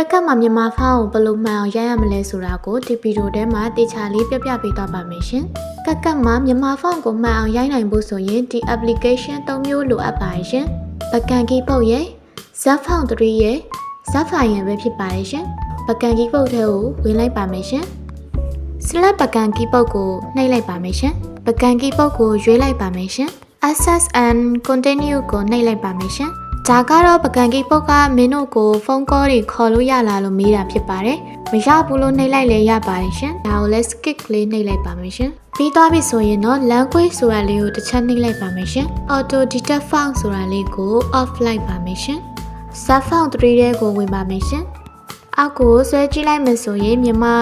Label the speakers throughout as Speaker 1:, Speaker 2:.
Speaker 1: ကက်ကက်မှာမြန်မာဖောင်းကိုဘယ်လိုမှန်အောင်ရိုက်ရမလဲဆိုတာကိုဒီဗီဒီယိုထဲမှာတေချာလေးပြပြပေးသွားပါမယ်ရှင်။ကက်ကက်မှာမြန်မာဖောင်းကိုမှန်အောင်ရိုက်နိုင်ဖို့ဆိုရင်ဒီ application ၃မျိုးလိုအပ်ပါတယ်ရှင်။ပကံကီပုတ်ရဲ့ Zfont 3ရဲ့ Zfire ရဲ့ပဲဖြစ်ပါတယ်ရှင်။ပကံကီပုတ်ထဲကိုဝင်လိုက်ပါမယ်ရှင်။ select ပကံကီပုတ်ကိုနှိပ်လိုက်ပါမယ်ရှင်။ပကံကီပုတ်ကိုရွေးလိုက်ပါမယ်ရှင်။ access and continue ကိုနှိပ်လိုက်ပါမယ်ရှင်။ ဒါကတော့ပကံကီပုတ်ကမင်းတို့ကိုဖုန်းကောတွေခေါ်လို့ရလားလို့မေးတာဖြစ်ပါတယ်။မရဘူးလို့နှိပ်လိုက်လည်းရပါတယ်ရှင်။ဒါကိုလည်း skip ကလေးနှိပ်လိုက်ပါမယ်ရှင်။ပြီးသွားပြီဆိုရင်တော့ language ဆိုတာလေးကိုတစ်ချက်နှိပ်လိုက်ပါမယ်ရှင်။ auto detect font ဆိုတာလေးကို off လိုက်ပါမယ်ရှင်။ sub font 3ထဲကိုဝင်ပါမယ်ရှင်။အောက်ကိုဆွဲကြည့်လိုက်မယ်ဆိုရင်မြန်မာ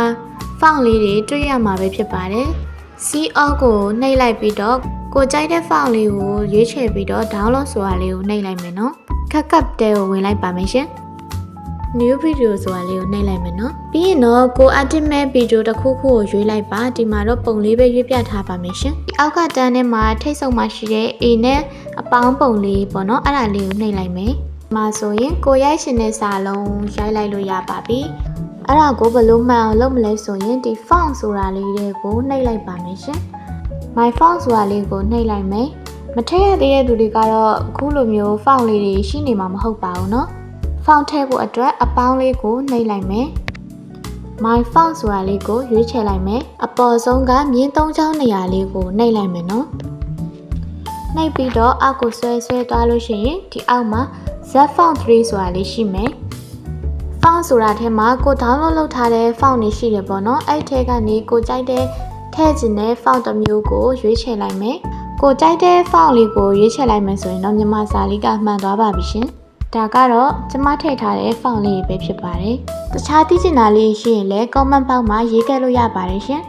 Speaker 1: font လေးတွေတွေ့ရမှာပဲဖြစ်ပါတယ်။ C off ကိုနှိပ်လိုက်ပြီးတော့ကိုကြိုက်တဲ့ font လေးကိုရွေးချယ်ပြီးတော့ download ဆိုတာလေးကိုနှိပ်လိုက်မယ်နော်။ ခက်ကပ်တဲကိုဝင်လိုက်ပါမယ်ရှင်။ new video ဆိုတာလေးကိုနှိပ်လိုက်မယ်နော်။ပြီးရင်တော့ကို edit မဲ့ video တစ်ခုခုကိုရွေးလိုက်ပါဒီမှာတော့ပုံလေးပဲရွေးပြထားပါမယ်ရှင်။ဒီအောက်ကတန်းထဲမှာထိတ်ဆုံမှာရှိတဲ့ A နဲ့အပေါင်းပုံလေးပေါ့နော်အဲ့ဒါလေးကိုနှိပ်လိုက်မယ်။မှာဆိုရင်ကိုရိုက်ရှင်တဲ့စာလုံးရိုက်လိုက်လို့ရပါပြီ။အဲ့ဒါကိုဘယ်လိုမှန်အောင်လုပ်မလဲဆိုရင်ဒီ font ဆိုတာလေးတွေကိုနှိပ်လိုက်ပါမယ်ရှင်။ my font ဆိုတာလေးကိုနှိပ်လိုက်မယ်။ မထည့်ရသေးတဲ့သူတွေကတော့အခုလိုမျိုး font လေးတွေရှိနေမှာမဟုတ်ပါဘူးเนาะ။ font ထည့်ဖို့အတွက်အပေါင်းလေးကိုနှိပ်လိုက်မယ်။ my font ဆိုတာလေးကိုရွေးချယ်လိုက်မယ်။အပေါ်ဆုံးကမြင်းသုံးချောင်းနေရာလေးကိုနှိပ်လိုက်မယ်နော်။နှိပ်ပြီးတော့အောက်ကိုဆွဲဆွဲသွားလို့ရှိရင်ဒီအောက်မှာ Z font 3ဆိုတာလေးရှိမယ်။ font ဆိုတာထဲမှာကို download လုပ်ထားတဲ့ font တွေရှိတယ်ပေါ့နော်။အဲ့ထဲကနေကိုကြိုက်တဲ့ထည့်ခြင်းတဲ့ font တစ်မျိုးကိုရွေးချယ်လိုက်မယ်။ ကိုကြိုက်တဲ့ font လေးကိုရွေးချယ်လိုက်မယ်ဆိုရင်တော့မြန်မာစာလေးကမှန်သွားပါပြီရှင်။ဒါကတော့ကျမထည့်ထားတဲ့ font လေးပဲဖြစ်ပါတယ်။တခြားသိချင်တာလေးရှိရင်လည်း comment box မှာရေးခဲ့လို့ရပါတယ်ရှင်။